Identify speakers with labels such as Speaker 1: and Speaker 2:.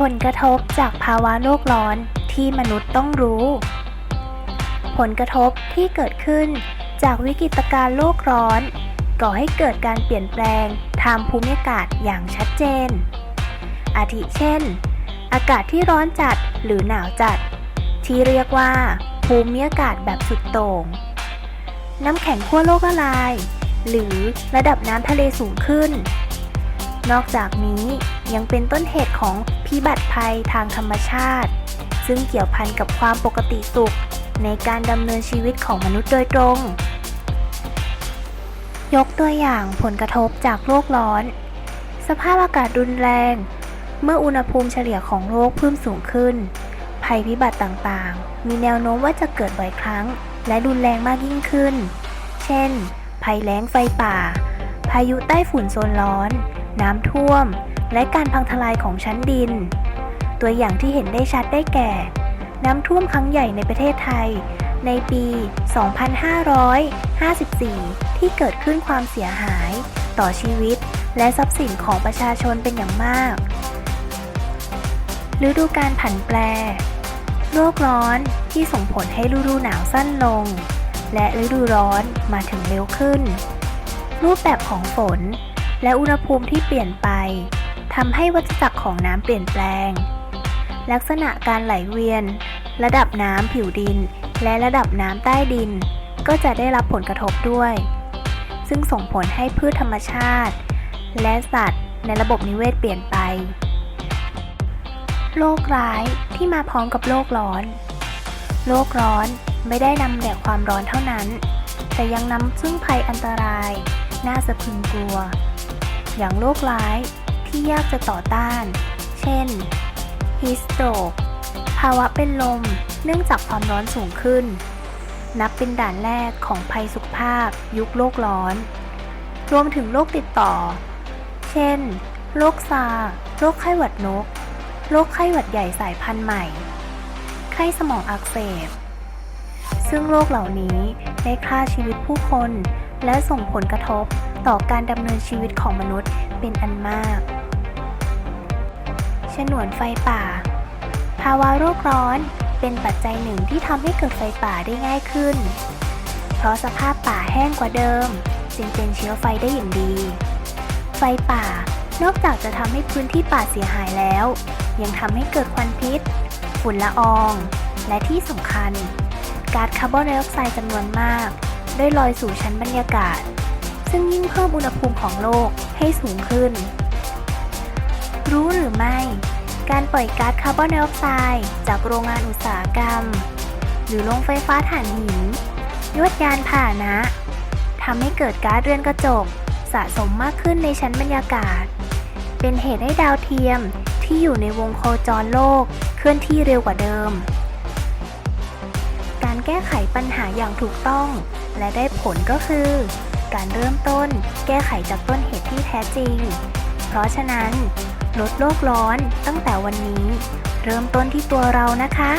Speaker 1: ผลกระทบจากภาวะโลกร้อนที่มนุษย์ต้องรู้ ผลกระทบที่เกิดขึ้นจากวิกฤตการณ์โลกร้อน ก่อให้เกิดการเปลี่ยนแปลงทางภูมิอากาศอย่างชัดเจน อาทิเช่น อากาศที่ร้อนจัดหรือหนาวจัด ที่เรียกว่า ภูมิอากาศแบบสุดโต่ง น้ำแข็งขั้วโลกละลาย หรือระดับน้ำทะเลสูงขึ้น นอกจากนี้ ยังเป็นต้นเหตุของพิบัติภัยทางธรรมชาติ ซึ่งเกี่ยวพันกับความปกติสุข ในการดำเนินชีวิตของมนุษย์โดยตรง ยกตัวอย่างผลกระทบจากโลกร้อน สภาพอากาศรุนแรง เมื่ออุณหภูมิเฉลี่ยของโลกเพิ่มสูงขึ้น ภัยพิบัติต่างๆ มีแนวโน้มว่าจะเกิดบ่อยครั้ง และรุนแรงมากยิ่งขึ้น เช่น ภัยแล้งไฟป่า พายุใต้ฝุ่นโซนร้อน น้ำท่วม และการพังทลายของชั้นดิน ตัวอย่างที่เห็นได้ชัดได้แก่ น้ำท่วมครั้งใหญ่ในประเทศไทย ในปี 2554 ที่เกิดขึ้นความเสียหาย ต่อชีวิต และทรัพย์สินของประชาชนเป็นอย่างมากฤดูการผันแปร โลกร้อนที่ส่งผลให้ฤดูหนาวสั้นลง และฤดูร้อนมาถึงเร็วขึ้น รูปแบบของฝน และอุณหภูมิที่เปลี่ยนไป ทำให้วัฏจักรของน้ำเปลี่ยนแปลง ลักษณะการไหลเวียน ระดับน้ำผิวดิน และระดับน้ำใต้ดิน ก็จะได้รับผลกระทบด้วย ซึ่งส่งผลให้พืชธรรมชาติ และสัตว์ในระบบนิเวศเปลี่ยนไป โรคร้ายที่มาพร้อมกับโลกร้อน โลกร้อนไม่ได้นำแต่ความร้อนเท่านั้น แต่ยังนำซึ่งภัยอันตราย น่าสะพรึงกลัว อย่างโรคร้าย ที่ยากจะต่อต้าน เช่นฮิสโตรกภาวะเป็นลมเนื่องจากความร้อนสูงขึ้น นับเป็นด่านแรกของภัยสุขภาพ ยุคโลกร้อน รวมถึงโรคติดต่อ เช่น โรคซาร์โรคไข้หวัดนก โรคไข้หวัดใหญ่สายพันธุ์ใหม่ ไข้สมองอักเสบ ซึ่งโรคเหล่านี้ได้ฆ่าชีวิตผู้คน และส่งผลกระทบต่อการดำเนินชีวิตของมนุษย์เป็นอันมาก ฉนวนไฟป่า ภาวะโลกร้อนเป็นปัจจัยหนึ่งที่ทำให้เกิดไฟป่าได้ง่ายขึ้น เพราะสภาพป่าแห้งกว่าเดิม จึงเป็นเชื้อไฟได้อย่างดี ไฟป่านอกจากจะทำให้พื้นที่ป่าเสียหายแล้ว ยังทำให้เกิดควันพิษ ฝุ่นละออง และที่สำคัญก๊าซคาร์บอนไดออกไซด์จำนวนมาก ได้ลอยสู่ชั้นบรรยากาศ ซึ่งยิ่งเพิ่มอุณหภูมิของโลกให้สูงขึ้น รู้หรือไม่ การปล่อยก๊าซคาร์บอนไดออกไซด์จากโรงงานอุตสาหกรรม หรือโรงไฟฟ้าถ่านหิน ยวดยานพาหนะทำให้เกิดก๊าซเรือนกระจก สะสมมากขึ้นในชั้นบรรยากาศ เป็นเหตุให้ดาวเทียมที่อยู่ในวงโคจรโลกเคลื่อนที่เร็วกว่าเดิม การแก้ไขปัญหาอย่างถูกต้อง และได้ผลก็คือ การเริ่มต้นแก้ไขจากต้นเหตุที่แท้จริง เพราะฉะนั้น ลดโลกร้อนตั้งแต่วันนี้ เริ่มต้นที่ตัวเรานะคะ